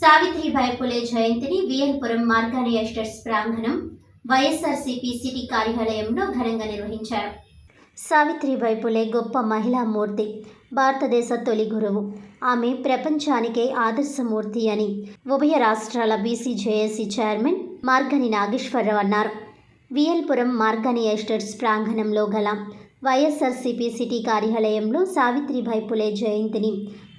సావిత్రిబాయి పులే జయంతిని విఎల్పురం మార్గాని ఎస్టేట్స్ ప్రాంగణం వైఎస్ఆర్సీపీ సిటీ కార్యాలయంలో ఘనంగా నిర్వహించారు. సావిత్రిబాయి పులే గొప్ప మహిళా మూర్తి భారతదేశ తొలి గురువు. ఆమె ప్రపంచానికే ఆదర్శమూర్తి అని ఉభయ రాష్ట్రాల బీసీజేఏసీ చైర్మన్ మార్గని నాగేశ్వరరావు అన్నారు. విఎల్పురం మార్గని ఎస్టేట్స్ ప్రాంగణంలో గల వైఎస్ఆర్సీపీ సిటీ కార్యాలయంలో సావిత్రిబాయి పులే జయంతిని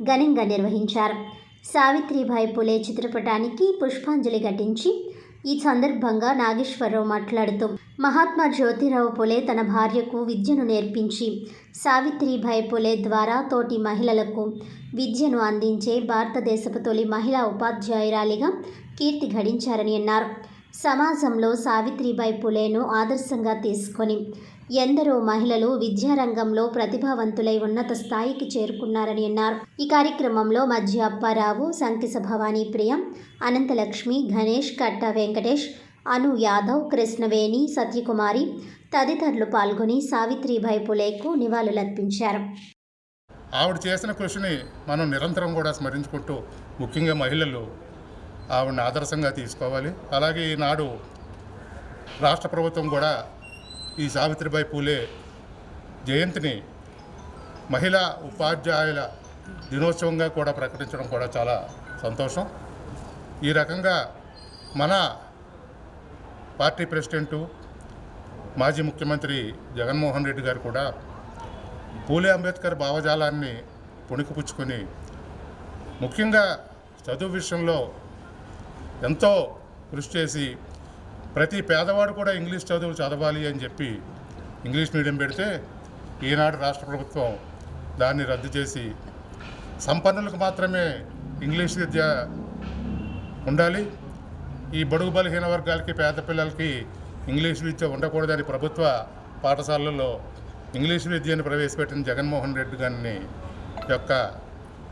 ఘనంగా నిర్వహించారు. సావిత్రిబాయి పులే చిత్రపటానికి పుష్పాంజలి ఘటించి ఈ సందర్భంగా నాగేశ్వరరావు మాట్లాడుతూ మహాత్మా జ్యోతిరావు పులే తన భార్యకు విద్యను నేర్పించి సావిత్రిబాయి పులే ద్వారా తోటి మహిళలకు విద్యను అందించే భారతదేశపు తొలి మహిళా ఉపాధ్యాయురాలిగా కీర్తి గడించారని అన్నారు. సమాజంలో సావిత్రిబాయి పులేను ఆదర్శంగా తీసుకొని ఎందరో మహిళలు విద్యారంగంలో ప్రతిభావంతులై ఉన్నత స్థాయికి చేరుకున్నారని అన్నారు. ఈ కార్యక్రమంలో మధ్య అప్పారావు సంకిస భవానీ ప్రియ అనంతలక్ష్మి గణేష్ కట్ట వెంకటేష్ అను యాదవ్ కృష్ణవేణి సత్యకుమారి తదితరులు పాల్గొని సావిత్రిబాయి పులేకు నివాళులర్పించారు. ఆవిడ చేసిన కృషిని మనం నిరంతరం కూడా స్మరించుకుంటూ ముఖ్యంగా మహిళలు ఆవిడని ఆదర్శంగా తీసుకోవాలి. అలాగే ఈనాడు రాష్ట్ర ప్రభుత్వం కూడా ఈ సావిత్రిబాయి పూలే జయంతిని మహిళా ఉపాధ్యాయుల దినోత్సవంగా కూడా ప్రకటించడం కూడా చాలా సంతోషం. ఈ రకంగా మన పార్టీ ప్రెసిడెంటు మాజీ ముఖ్యమంత్రి జగన్మోహన్ రెడ్డి గారు కూడా పూలే అంబేద్కర్ భావజాలాన్ని పుణికిపుచ్చుకొని ముఖ్యంగా చదువు విషయంలో ఎంతో కృషి చేసి ప్రతి పేదవాడు కూడా ఇంగ్లీష్ చదువు చదవాలి అని చెప్పి ఇంగ్లీష్ మీడియం పెడితే ఈనాడు రాష్ట్ర ప్రభుత్వం దాన్ని రద్దు చేసి సంపన్నులకు మాత్రమే ఇంగ్లీష్ విద్య ఉండాలి. ఈ బడుగు బలహీన వర్గాలకి పేద పిల్లలకి ఇంగ్లీష్ విద్య ఉండకూడదని ప్రభుత్వ పాఠశాలల్లో ఇంగ్లీష్ విద్యను ప్రవేశపెట్టిన జగన్మోహన్ రెడ్డి గారిని యొక్క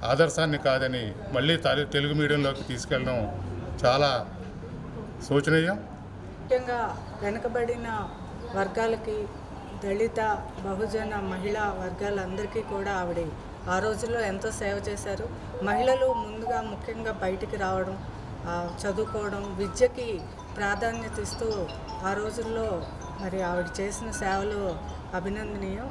ఆదర్శాన్ని కాదని మళ్ళీ తెలుగు మీడియంలోకి తీసుకెళ్ళడం చాలా శోచనీయం. ముఖ్యంగా వెనుకబడిన వర్గాలకి దళిత బహుజన మహిళా వర్గాలందరికీ కూడా ఆవిడ ఆ రోజుల్లో ఎంతో సేవ చేశారు. మహిళలు ముందుగా ముఖ్యంగా బయటికి రావడం చదువుకోవడం విద్యకి ప్రాధాన్యత ఇస్తూ ఆ రోజుల్లో మరి ఆవిడ చేసిన సేవలు అభినందనీయం.